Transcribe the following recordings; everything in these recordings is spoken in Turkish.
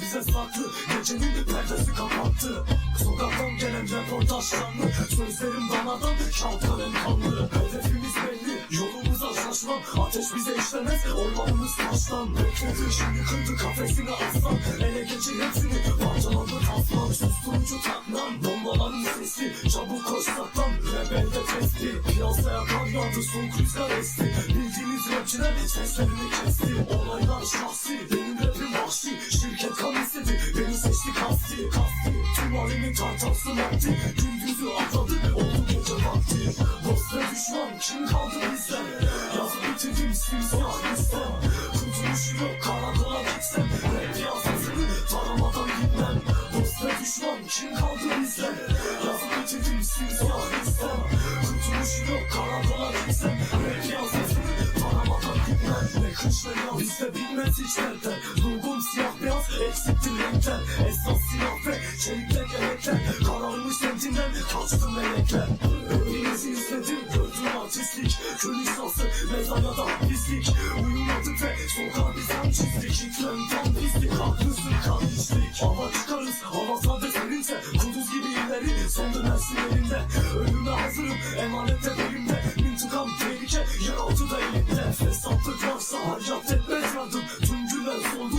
bize saklı Gecenin perdesi kapattı. Sokaktan gelen reportaj canlı. Sözlerim danadan şalkanın kanlı. Hedefimiz belli yolumuza şaşmam. Ateş bize işlemez ormanımız taştan. Bekledi şimdi kırdı kafesini aslan. Ele geçir hepsini parçaladı tasman Susturucu taklan bombaların sesi. Çabuk koş saklan rebelde testi. Piyasaya kar yağdı soğuk rüzgar esti. Bildiğiniz rapçiler seslerini kesti. Olaylar kasti Kasti tüm alemin tartası vakti? Gündüzü atladı oldu gece vakti. Dost ve düşman kim kaldı bizden Yazıp bitirdim simsiyah listem Kurtuluşu yok karakola gitsem Rap yazmasını taramadan gitmem. Dost ve düşman kim kaldı bizden Yazıp bitirdim simsiyah listem Kurtuluşu yok karakola gitsem Rap yazmasını taramadan gitmem. Ne kış ne yaz bizde bilmez hiç dertler. Durgun siyah beyaz eksiktir renkler. Ve çelikler yelekler Kararmış sentinden kaçtı melekler. Hepinizi izledim gördüm artistlik. Kül lisansı mezara da pislik. Uyumadık ve sokağa biz yan çizdik. Hitler'den pislik haklısın kardeşlik. Hava çıkarız hava sade Kuduz gibi ileri son dönersin elinde. Ölüme hazırım emanette belimde İntikam tehlike yeraltı da elimde. Fesatlık varsa haryat etmez yardım. Tüm güller soldu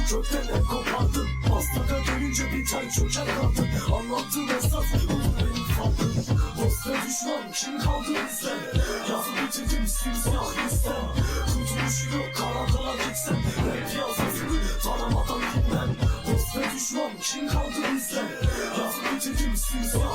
Gelince biter çöker kadın Anlattığım esas budur benim farkım Dost ve düşman kim kaldı bizden Yazıp bitirdim simsiyah listem Kurtuluşu yok karakola gitsem Rap yazmasını taramadan gitmem. Dost ve düşman kim kaldı bizden Yazıp bitirdim simsiyah